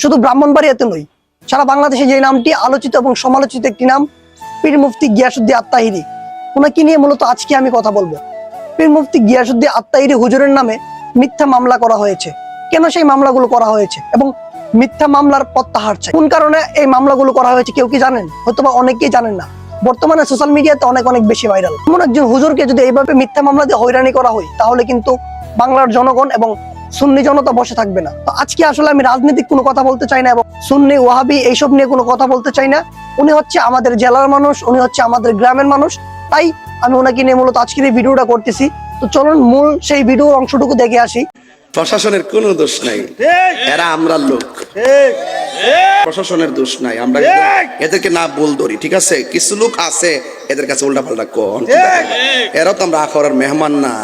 শুধু ব্রাহ্মণবাড়িয়াতে নয় সারা বাংলাদেশে যে নামটি আলোচিত এবং সমালোচিত একটি নাম, পীর মুফতি গিয়াসুদ্দিন আত্মাহিরি। ওনাকে নিয়ে মূলত আজকে আমি কথা বলব। পীর মুফতি গিয়াসুদ্দিন আত্মাহিরি হুজুরের নামে মিথ্যা মামলা করা হয়েছে। কেন সেই মামলাগুলো করা হয়েছে এবং মিথ্যা মামলার প্রত্যাহার চাই? কোন কারণে এই মামলাগুলো করা হয়েছে কেউ কি জানেন? হয়তো বা অনেকেই জানেন না। বর্তমানে সোশ্যাল মিডিয়াতে অনেক অনেক বেশি ভাইরাল। এমন একজন হুজুরকে যদি এইভাবে মিথ্যা মামলা দিয়ে হয়রানি করা হয়, তাহলে কিন্তু বাংলার জনগণ এবং সুন্নি জনতা বসে থাকবে না। তো আজকে আসলে আমি রাজনৈতিক কোনো কথা বলতে চাই না এবং সুন্নি, ওয়াহাবি এইসব নিয়ে কোনো কথা বলতে চাই না। উনি হচ্ছে আমাদের জেলার মানুষ, উনি হচ্ছে আমাদের গ্রামের মানুষ। তাই আমি ওনাকে নিয়ে মূলত আজকের এই ভিডিওটা করতেছি। তো চলুন মূল সেই ভিডিওর অংশটুকু দেখে আসি। প্রশাসনের কোনো দোষ নাই। এরা আমরা লোক। প্রশাসনের দোষ নাই। আমরা এদেরকে না বল ধরি, ঠিক আছে? কিছু লোক আছে, এদের কাছে উল্টা পাল্টা কন এরাও তো আমরা আখরার মেহমান না।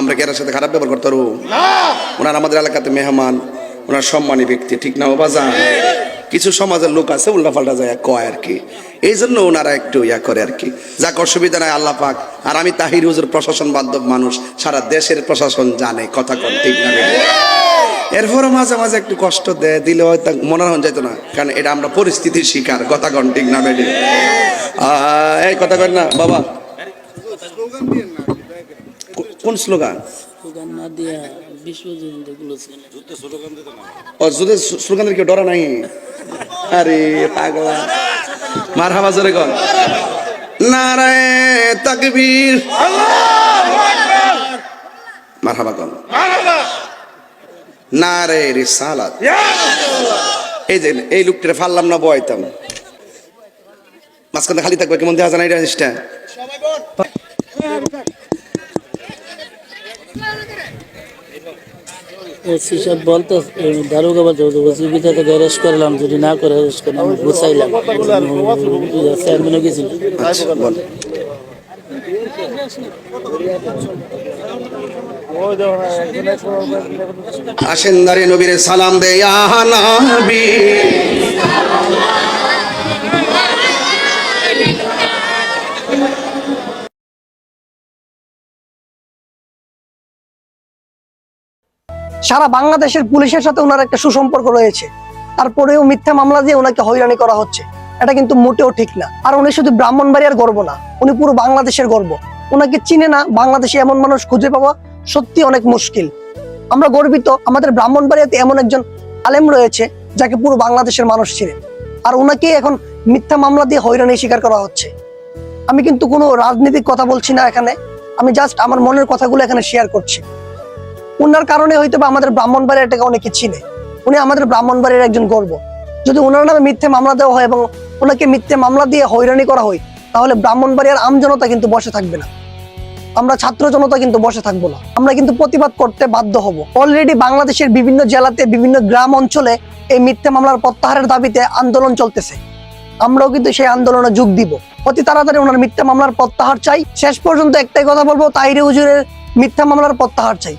আমরা কি এর সাথে খারাপ ব্যবহার করতে পারব? ওনার আমাদের এলাকাতে মেহমান ওনার সম্মানী ব্যক্তি ঠিক না ও বাজান কিছু সমাজের লোক আছে উল্টা পাল্টা যায় কয় আর কি। এই জন্য ওনারা একটু ইয়া করে আর কি। যাক অসুবিধা নাই আল্লাহ পাক। আর আমি তাহির হুজুর প্রশাসন বান্ধব মানুষ সারা দেশের প্রশাসন জানে কথা কন ঠিক না এরপরও মাঝে মাঝে একটু কষ্ট দেয় দিলে হয়তো মনে হন যেত না কারণ এটা আমরা পরিস্থিতির শিকার কথা কন ঠিক না বেডি এই কথা কন না বাবা। কোন স্লোগান? স্লোগানের কেউ ডরা নাই? আরে পাগলা। মার হাবা জোরে কন নারায় তাকবীর। মার হাবা কন নারে রিসালাত। এই যে এই লোকটা ফাললাম না বয়তাম মাঝখানে খালি থাকবে কেমন দেখা যায় না জিনিসটা? ওসি সাহেব বলতো দারোগা বলতে তো গ্যারেজ করলাম, যদি না করে অ্যারেস্ট করলাম গুছাইলাম। চেয়ারম্যানও আসেন নারী নবীরে সালাম দে ইয়া নবী সারা বাংলাদেশের পুলিশের সাথে ওনার একটা সুসম্পর্ক রয়েছে। তারপরেও মিথ্যা মামলা দিয়ে ওনাকে হয়রানি করা হচ্ছে। এটা কিন্তু মোটেও ঠিক না। আর উনি শুধু ব্রাহ্মণবাড়িয়ার গর্ব না, উনি পুরো বাংলাদেশের গর্ব। ওনাকে চিনে না বাংলাদেশে এমন মানুষ খুঁজে পাওয়া সত্যি অনেক মুশকিল। আমরা গর্বিত আমাদের ব্রাহ্মণবাড়িয়াতে এমন একজন আলেম রয়েছে, যাকে পুরো বাংলাদেশের মানুষ চিনে। আর ওনাকে এখন মিথ্যা মামলা দিয়ে হয়রানি স্বীকার করা হচ্ছে। আমি কিন্তু কোনো রাজনৈতিক কথা বলছি না এখানে। আমি জাস্ট আমার মনের কথাগুলো এখানে শেয়ার করছি। উনার কারণে হয়তো আমাদের ব্রাহ্মণবাড়ির এটাকে অনেকে চিনে। উনি আমাদের ব্রাহ্মণবাড়ির একজন গর্ব। যদি ওনার নামে মিথ্যে মামলা দেওয়া হয় এবং ওনাকে মিথ্যে মামলা দিয়ে হয়রানি করা হয়, তাহলে ব্রাহ্মণবাড়িয়ার আম জনতা কিন্তু বসে থাকবে না। আমরা ছাত্র জনতা কিন্তু বসে থাকব না। আমরা কিন্তু প্রতিবাদ করতে বাধ্য হব। অলরেডি বাংলাদেশের বিভিন্ন জেলাতে, বিভিন্ন গ্রাম অঞ্চলে এই মিথ্যে মামলার প্রত্যাহারের দাবিতে আন্দোলন চলতেছে। আমরাও কিন্তু সেই আন্দোলনে যোগ দিব। অতি তাড়াতাড়ি ওনার মিথ্যা মামলার প্রত্যাহার চাই। শেষ পর্যন্ত একটাই কথা বলব তাইরে হুজুরের মিথ্যা মামলার প্রত্যাহার চাই।